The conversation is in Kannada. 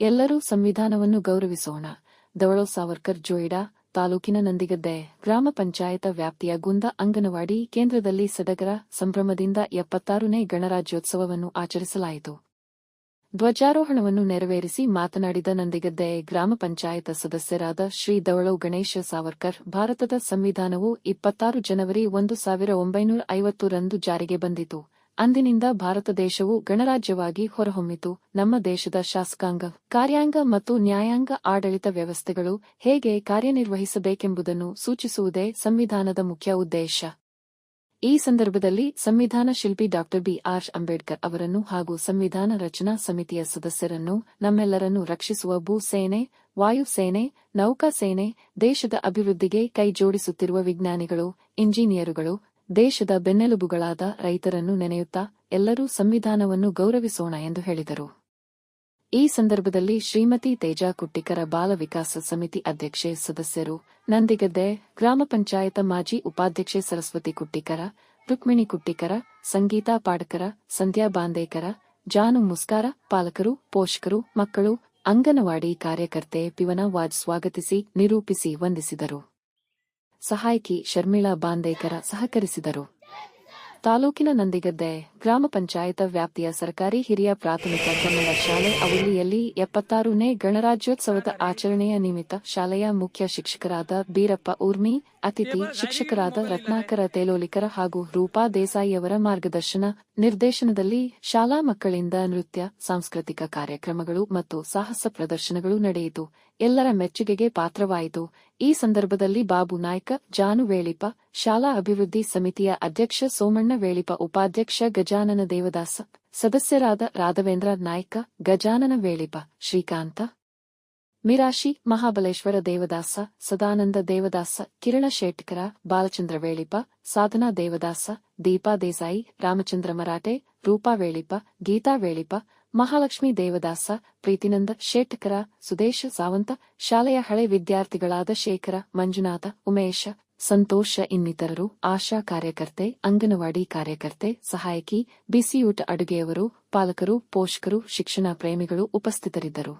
ಎಲ್ಲರೂ ಸಂವಿಧಾನವನ್ನು ಗೌರವಿಸೋಣ. ದವಳೋ ಸಾವರ್ಕರ್, ಜೋಯಿಡಾ ತಾಲೂಕಿನ ನಂದಿಗದ್ದೆ ಗ್ರಾಮ ಪಂಚಾಯತ ವ್ಯಾಪ್ತಿಯ ಗುಂದ ಅಂಗನವಾಡಿ ಕೇಂದ್ರದಲ್ಲಿ ಸಡಗರ ಸಂಭ್ರಮದಿಂದ ಎಪ್ಪತ್ತಾರನೇ ಗಣರಾಜ್ಯೋತ್ಸವವನ್ನು ಆಚರಿಸಲಾಯಿತು. ಧ್ವಜಾರೋಹಣವನ್ನು ನೆರವೇರಿಸಿ ಮಾತನಾಡಿದ ನಂದಿಗದ್ದೆ ಗ್ರಾಮ ಪಂಚಾಯತ ಸದಸ್ಯರಾದ ಶ್ರೀ ದವಳೋ ಗಣೇಶ ಸಾವರ್ಕರ್, ಭಾರತದ ಸಂವಿಧಾನವು ಇಪ್ಪತ್ತಾರು ಜನವರಿ ಒಂದು ಸಾವಿರ ಒಂಬೈನೂರ ಐವತ್ತು ರಂದು ಜಾರಿಗೆ ಬಂದಿತು. ಅಂದಿನಿಂದ ಭಾರತ ದೇಶವು ಗಣರಾಜ್ಯವಾಗಿ ಹೊರಹೊಮ್ಮಿತು. ನಮ್ಮ ದೇಶದ ಶಾಸಕಾಂಗ, ಕಾರ್ಯಾಂಗ ಮತ್ತು ನ್ಯಾಯಾಂಗ ಆಡಳಿತ ವ್ಯವಸ್ಥೆಗಳು ಹೇಗೆ ಕಾರ್ಯನಿರ್ವಹಿಸಬೇಕೆಂಬುದನ್ನು ಸೂಚಿಸುವುದೇ ಸಂವಿಧಾನದ ಮುಖ್ಯ ಉದ್ದೇಶ. ಈ ಸಂದರ್ಭದಲ್ಲಿ ಸಂವಿಧಾನ ಶಿಲ್ಪಿ ಡಾ ಬಿ ಆರ್ ಅಂಬೇಡ್ಕರ್ ಅವರನ್ನು ಹಾಗೂ ಸಂವಿಧಾನ ರಚನಾ ಸಮಿತಿಯ ಸದಸ್ಯರನ್ನು ನಮ್ಮೆಲ್ಲರನ್ನು ರಕ್ಷಿಸುವ ಭೂಸೇನೆ ವಾಯುಸೇನೆ ನೌಕಾಸೇನೆ ದೇಶದ ಅಭಿವೃದ್ಧಿಗೆ ಕೈಜೋಡಿಸುತ್ತಿರುವ ವಿಜ್ಞಾನಿಗಳು, ಇಂಜಿನಿಯರುಗಳು ದೇಶದ ಬೆನ್ನೆಲುಬುಗಳಾದ ರೈತರನ್ನು ನೆನೆಯುತ್ತಾ ಎಲ್ಲರೂ ಸಂವಿಧಾನವನ್ನು ಗೌರವಿಸೋಣ ಎಂದು ಹೇಳಿದರು. ಈ ಸಂದರ್ಭದಲ್ಲಿ ಶ್ರೀಮತಿ ತೇಜಾ ಕುಟ್ಟಿಕರ ಬಾಲ ವಿಕಾಸ ಸಮಿತಿ ಅಧ್ಯಕ್ಷೆ ಸದಸ್ಯರು ನಂದಿಗದ್ದೆ, ಗ್ರಾಮ ಪಂಚಾಯತ ಮಾಜಿ ಉಪಾಧ್ಯಕ್ಷೆ ಸರಸ್ವತಿ ಕುಟ್ಟಿಕರ, ರುಕ್ಮಿಣಿ ಕುಟ್ಟಿಕರ, ಸಂಗೀತಾ ಪಾಡಕರ, ಸಂಧ್ಯಾ ಬಾಂದೇಕರ, ಜಾನು ಮುಸ್ಕಾರ ಪಾಲಕರು, ಪೋಷಕರು, ಮಕ್ಕಳು, ಅಂಗನವಾಡಿ ಕಾರ್ಯಕರ್ತೆ ಪಿವನ ವಾಜ್ ಸ್ವಾಗತಿಸಿ ನಿರೂಪಿಸಿ ವಂದಿಸಿದರು. ಸಹಾಯಕಿ ಶರ್ಮಿಳಾ ಬಾಂದೇಕರ ಸಹಕರಿಸಿದರು. ತಾಲೂಕಿನ ನಂದಿಗದ್ದೆ ಗ್ರಾಮ ಪಂಚಾಯತ ವ್ಯಾಪ್ತಿಯ ಸರ್ಕಾರಿ ಹಿರಿಯ ಪ್ರಾಥಮಿಕ ಕನ್ನಡ ಶಾಲೆ ಅವಳಿಯಲ್ಲಿ ಎಪ್ಪತ್ತಾರನೇ ಗಣರಾಜ್ಯೋತ್ಸವದ ಆಚರಣೆಯ ನಿಮಿತ್ತ ಶಾಲೆಯ ಮುಖ್ಯ ಶಿಕ್ಷಕರಾದ ಬೀರಪ್ಪ ಊರ್ಮಿ, ಅತಿಥಿ ಶಿಕ್ಷಕರಾದ ರತ್ನಾಕರ ತೇಲೋಲಿಕರ ಹಾಗೂ ರೂಪಾ ದೇಸಾಯಿಯವರ ಮಾರ್ಗದರ್ಶನ, ನಿರ್ದೇಶನದಲ್ಲಿ ಶಾಲಾ ಮಕ್ಕಳಿಂದ ನೃತ್ಯ, ಸಾಂಸ್ಕೃತಿಕ ಕಾರ್ಯಕ್ರಮಗಳು ಮತ್ತು ಸಾಹಸ ಪ್ರದರ್ಶನಗಳು ನಡೆಯಿತು. ಎಲ್ಲರ ಮೆಚ್ಚುಗೆಗೆ ಪಾತ್ರವಾಯಿತು. ಈ ಸಂದರ್ಭದಲ್ಲಿ ಬಾಬು ನಾಯ್ಕ ಜಾನು ವೇಳಿಪ ಶಾಲಾ ಅಭಿವೃದ್ಧಿ ಸಮಿತಿಯ ಅಧ್ಯಕ್ಷ ಸೋಮಣ್ಣ ವೇಳಿಪ ಉಪಾಧ್ಯಕ್ಷ ಗಜಾನನ ದೇವದಾಸ, ಸದಸ್ಯರಾದ ರಾಘವೇಂದ್ರ ನಾಯ್ಕ, ಗಜಾನನ ವೇಳಿಪ ಶ್ರೀಕಾಂತ, ಮಿರಾಶಿ ಮಹಾಬಲೇಶ್ವರ ದೇವದಾಸ, ಸದಾನಂದ ದೇವದಾಸ, ಕಿರಣ ಶೇಟ್ಕರ, ಬಾಲಚಂದ್ರ ವೇಳಿಪ ಸಾಧನಾ ದೇವದಾಸ, ದೀಪಾ ದೇಸಾಯಿ, ರಾಮಚಂದ್ರ ಮರಾಠೆ, ರೂಪಾ ವೇಳಿಪ ಗೀತಾ ವೇಳಿಪ ಮಹಾಲಕ್ಷ್ಮಿ ದೇವದಾಸ, ಪ್ರೀತಿನಂದ ಶೇಟ್ಕರ, ಸುದೇಶ ಸಾವಂತ, ಶಾಲೆಯ ಹಳೆ ವಿದ್ಯಾರ್ಥಿಗಳಾದ ಶೇಖರ, ಮಂಜುನಾಥ, ಉಮೇಶ ಸಂತೋಷ ಇನ್ನಿತರರು ಆಶಾ ಕಾರ್ಯಕರ್ತೆ ಅಂಗನವಾಡಿ ಕಾರ್ಯಕರ್ತೆ ಸಹಾಯಕಿ ಬಿಸಿಯೂಟ ಅಡುಗೆಯವರು ಪಾಲಕರು ಪೋಷಕರು ಶಿಕ್ಷಣ ಪ್ರೇಮಿಗಳು ಉಪಸ್ಥಿತರಿದ್ದರು.